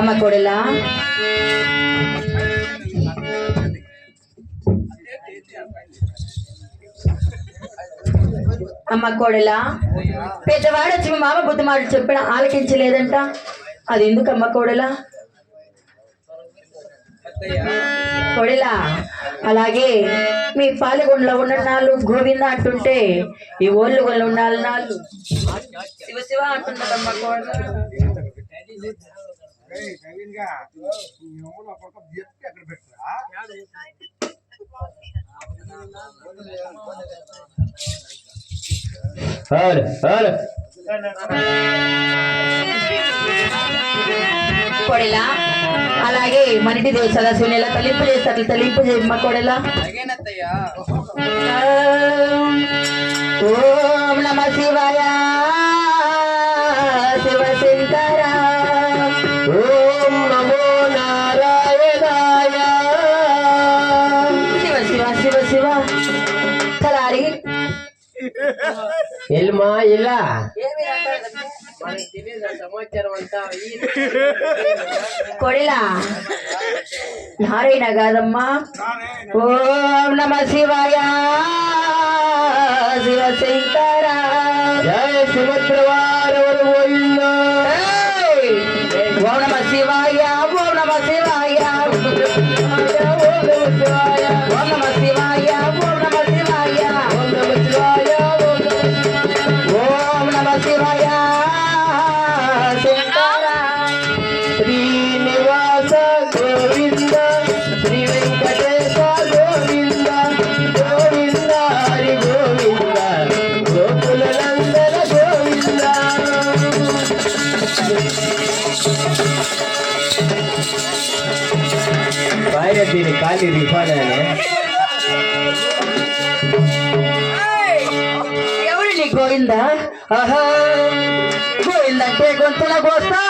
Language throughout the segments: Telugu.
అమ్మ కోడలా. అమ్మ కోడలా. పెద్దవాడు వచ్చి మామ బుద్ధి మాటలు చెప్పిన ఆలకించలేదంట. అది ఎందుకు అమ్మ కోడలా? కొడిలా అలాగే మీ పాలగొండలో ఉన్న నాళ్ళు గోవింద అంటుంటే ఈ ఓళ్ళు గొల్ల ఉన్న నాళ్ళు. శివ శివ అంటున్నారమ్మ కోడలా. ఏయ్, నవీన్ గా, నీ అమ్మ నా పక్క చెప్పి అక్కడ పెట్టరా హర్ హర్ కొడలా అలాగే మనిటి దేవ సదాశివుని ఎలా తలింపు చేస్తారు తలింపు చేయమ్మ కొడలా ఓం ఎల్మా ఇలా? మనకి తెలియదు సమాచారం అంతా. ఈ కొడిలా? నారాయణ కాదమ్మా. ఓం నమ శివాయ. శివ శంకర. జయ ఏయ్! ఓం నమ శివాయ ఓం నమ శివాయ. ఓం నమ శివాయ ఓం నమ శివాయ. భార్య ఖాళీ రిఫానే ఎవరు నీ గోవింద ఆహా గోవింద గొంతుల కోస్తా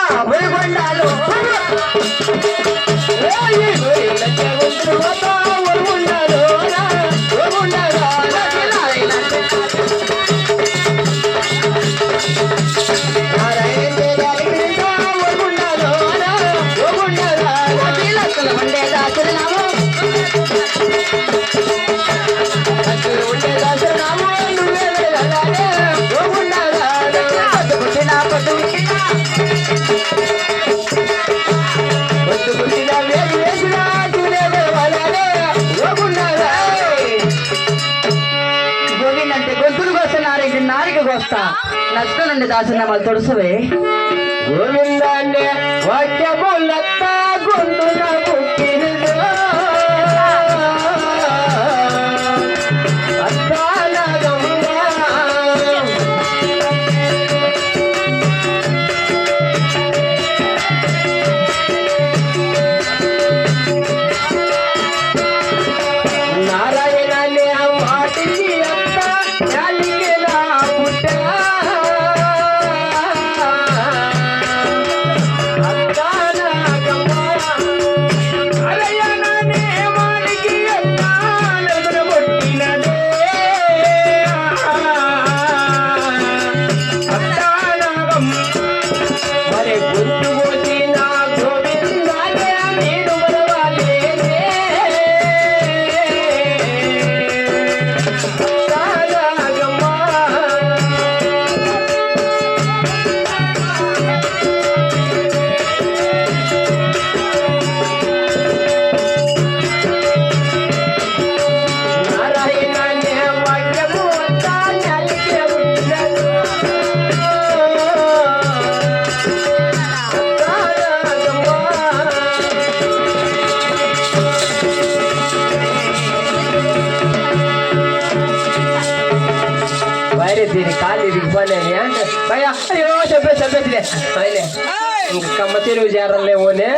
కోస్తా నష్టం నుండి దాచిన వాళ్ళు చెప్పే చెప్పేదిలే అయిలే ఇంక కమ్మ చెరువు చేరలేమోనే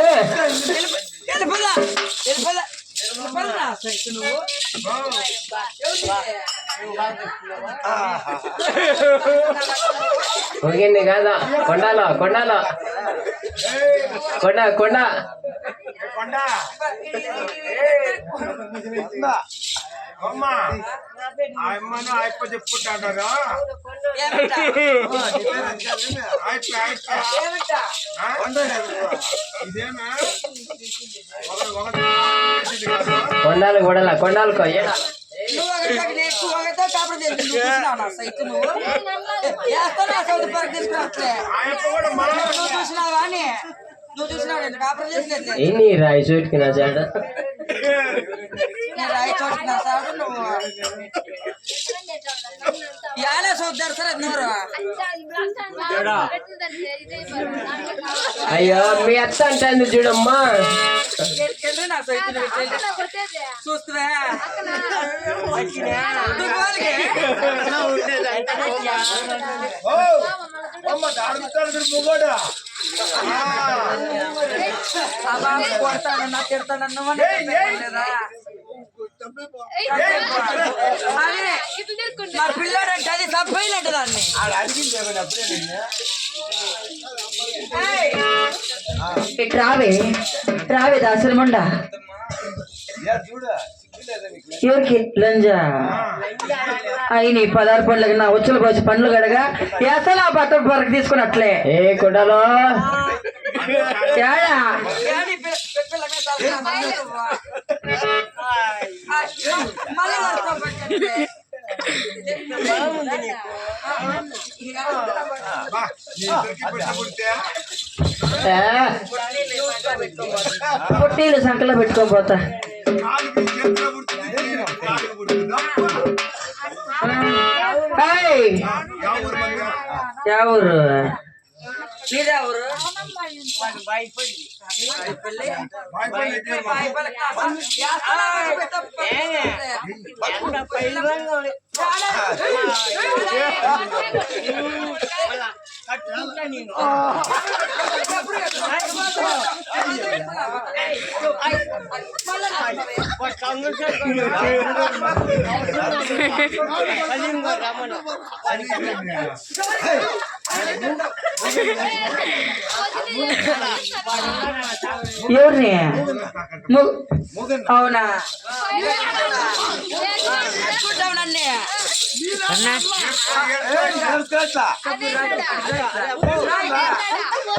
ఒగింది కాదా కొండాలో కొండాలో అమ్మా ఆ అమ్మను ఆయప్ప. చెప్పుకుంటాడారా? ఇదేనా. కొండాలు కొడాల చూసినావు నా సైట్ నువ్వు చూసినావా నేను కాపురం చేసినట్లే ఎన్ని రాయి చూటుకి నా నేను రాయి చూస్తున్నా సార్ నువ్వు. యాలే చూద్దారు సార్ నూరు. అయ్యో మీ అత్త అంటుంది చూడమ్మా. నా చూస్తువా అమ్మ దాడుతాడు మొగోడు ఆ. ఆ బాబు కొడతాడు నా తిడతాడు అన్నవా ఏయ్, ఏయ్. అదే మా పిల్లాడు అంటే అది తప్పైనట్టు దాన్ని రావే రావే దాసరమండ ఏ చూడు లంజా. అయి నీ పదారు పండ్లకి నా వచ్చుల పోసి పండ్లు గడగా ఎసలు ఆ బట్ట వరకు తీసుకున్నట్లే. ఏ కొండలో? ఏడా ఏడి పి- ఏయ్, యా ఊరు మరి? ఎవరిని? ము- అవునా చూద్దాం నన్నే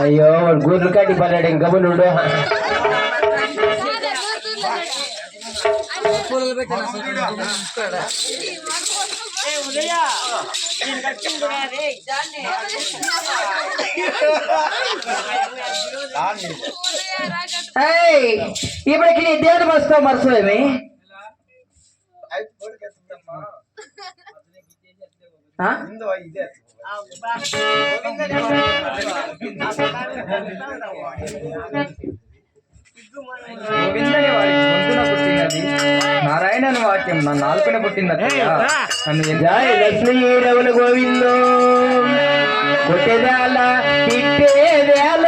అయ్యో వాడు గూర్లు కట్టి పడ్డాడు ఇంకా నుండు పూలు పెట్టిన ఏయ్, ఇప్పటికి నీ దేవుని మస్తు మరసలేమి ఆ? గోవిందని వారి గొంతున పుట్టినది. నారాయణని వాక్యం నా నాలుకన పుట్టినది నన్ను జయ లక్ష్మీ గోవిందో. కొట్టేదాల తిట్టేదాల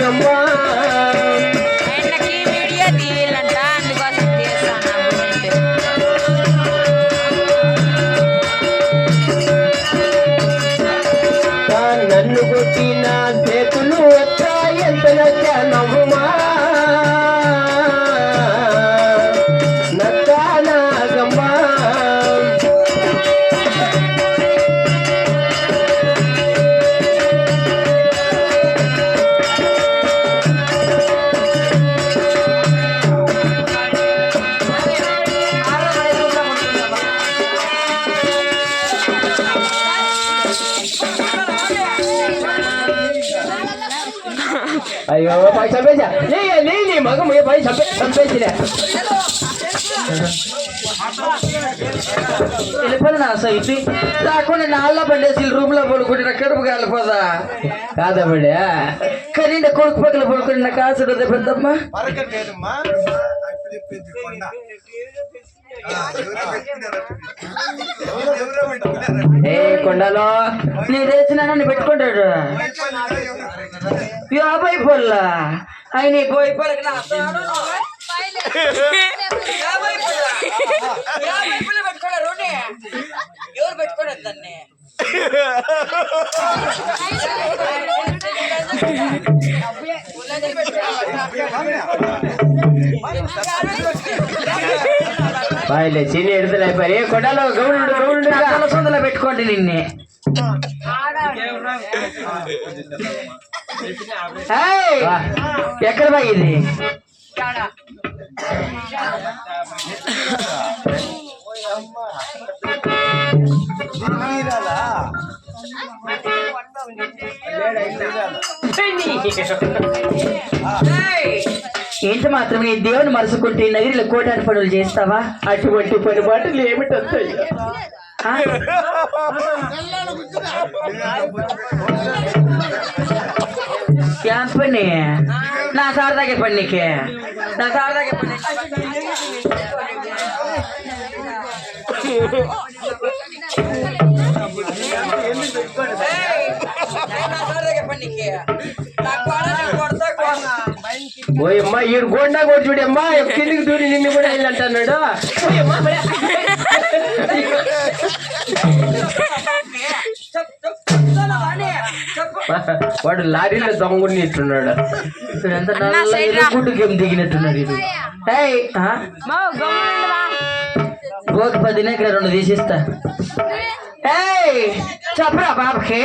ગમવા అయ్యో పై చంపేసా నీ నీ నీ మగం ఏ పై చంపే చంపేసిలే వెళ్ళిపోదు నా సైతి రాకుండా నాళ్ళ పండేసి రూమ్ లో పడుకుంటే కడుపు కాలిపోదా కాదబడా కానీ నా కొడుకు పక్కన పడుకుని నా కాసు పెద్దమ్మ ఏ కొండలో నీ తెలిసిన నన్ను పెట్టుకుంటాడు. యాభై పొల్ల. ఆయన పోయి పొలకి నా అసలు యాభై పుల్ల. బాయిలే చిన్న ఎడుతులు పెట్టుకోండి నిన్నే. ఏయ్! ఎక్కడ బాయ్ ఇది ఇంత మాత్రమే దేవుని మరుసుకుంటే నగిరిలో కోటాను పనులు చేస్తావా? అటువంటి పని బాటలు ఏమిటొస్తాయి ఏం పని? నా సారదాగే పని నీకే. నా సారదాగే పని you. ఓయమ్మా ఈడు గోండా కూడా చూడమ్మా కిందికి దూరి నిన్ను కూడా వెళ్ళంటున్నాడు వాడు లారీలో దొంగని ఇట్టున్నాడు. ఎలుగుడ్డు గేమ్ దిగినట్టున్నాడు ఇది పదినే ఇక్కడ రెండు తీసిస్తా. ఏయ్ చెప్పరా బాబుకి?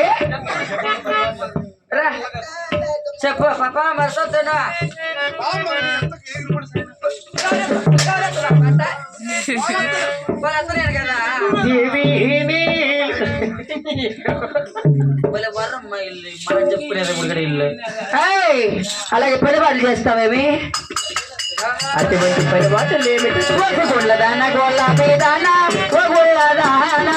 రా. చెప్పు పాప మరసొద్దునా కదా దేవిని. భలే వరమ్మ ఇల్లు మనం చెప్పుకునేది కూడా ఇల్లు ఏయ్ అలాగే పని వాళ్ళు చేస్తావేమి అటువంటి పని బాటలు ఏమిటి ఒక గుళ్ళ దాన గోళ్ళ మీదాన ఓ గుళ్ళ దాన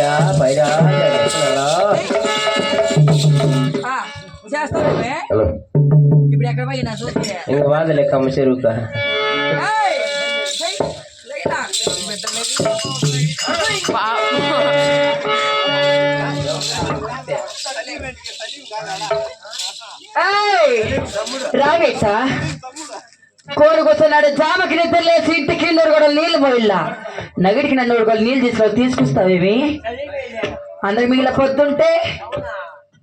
చంపేసిరా, పైరా, చేస్తున్నారా? ఆ, చేస్తావే హలో. ఇప్పుడు ఎక్కడ పోయినా చూస్తే ఇంక వాదలే కమ్మ చెరువుకా. రావేట కోడి కూర్చున్నాడు జామకి నిద్ర లేచి ఇంటికి నూరు కూడా నీళ్ళు పోయిల్లా. నగిడికి నన్ను కూడా నీళ్ళు తీసుకొని తీసుకొస్తావేమి? అందరు మిగిలిన పొద్దుంటే?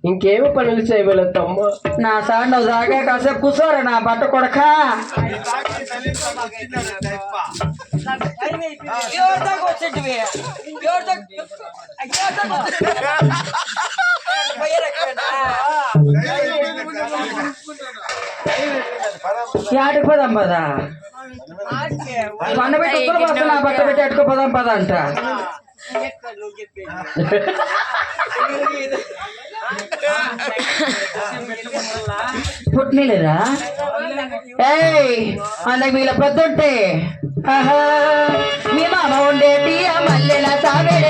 ఇంకేమి పనులు చేయగలుగుతామ్మ నా సాండవు దాకా కాసేపు కూర్చోరా నా బట్ట కొడక? యాడికి పోదాం పదా? పండ పెట్టి ఉత్తర పోస్తా నా బట్ట పెట్టి అట్టుకో పోదాం పద అంట. పుట్టినలేదా ఏయ్ అందరికి మిగిలిన పొద్దుంటే. మీ మామ ఉండేటి ఆ మల్లెల సావేడ